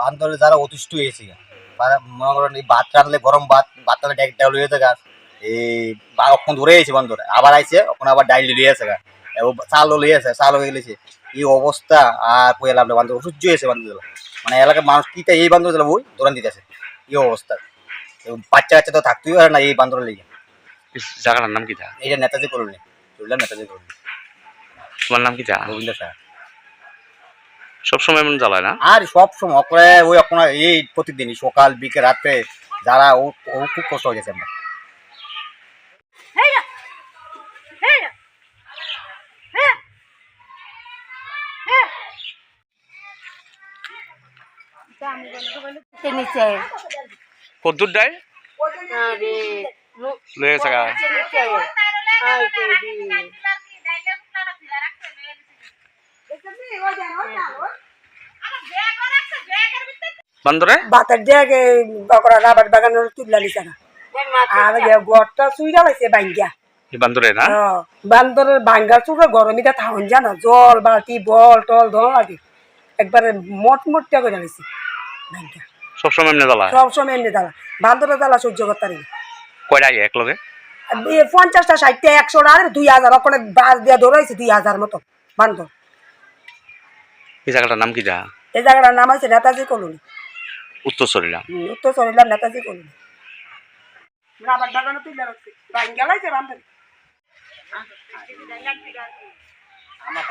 বান্দরে যারা অতিষ্ঠ হয়েছে মনে করেন এই ভাত রাঁধলে গরম ভাত ভাত রাঁধলে ডাইরেক্ট ডাউল হয়ে থাকে এই অখন ধরে গেছে বান্দর আবার আইছে ওখানে আবার ডাইল লিয়ে আছে চালও লিয়ে আছে চাল হয়ে গেছে এই অবস্থা আর পয়ে লাভ বান্দর অসহ্য হয়েছে বান্দর মানে এলাকার মানুষ কিটা এই বান্দর দিলে বই দৌড়ান দিতেছে। এই অবস্থা। এবং বাচ্চা কাচ্চা তো থাকতেই পারে না এই বান্দরের লেগে। জায়গাটার নাম কি তা? এইটা নেতাজি করুন চললাম নেতাজি করুন তোমার নাম কি তা? গোবিন্দ স্যার। সবসময় এমন জ্বালায় না? আর সব সময় অপরে ওই আপনার এই প্রতিদিনই সকাল বিকেল রাতে যারা ও ও খুব কষ্ট হয়ে গেছে আমরা। নিচে কদ্দুর ডাই গেছে গা নিচে আই কইদি বান্দরে? বাতার দিয়ে বকরা রাবার বাগানের তুললা আর গড়টা চুইরা পাইছে বাঙ্গিয়া বান্দরে না? বান্দরের বাঙ্গা চুড়ে গরমিটা থাউন জানা জল বালতি বল টল ধর লাগে একবারে মট মটটা করে নিছে বাঙ্গা সবসময় এমনি এমনি বান্দরের সহ্য করতে পারি। কয়টা এক লগে পঞ্চাশটা ষাটটা একশো আর দুই হাজার ওখানে বাস দিয়ে ধরেছে দুই হাজার মতো বান্দর। এই জায়গাটার নাম কি তা এই জায়গাটার নাম আছে নেতাজি কলোনি। উত্তর সরিলাম উত্তর সরিলাম নেতাজি কলোনি রাবার বাগানে তুলে রাখছি। বাঙ্গা লাইছে বান্দর আমার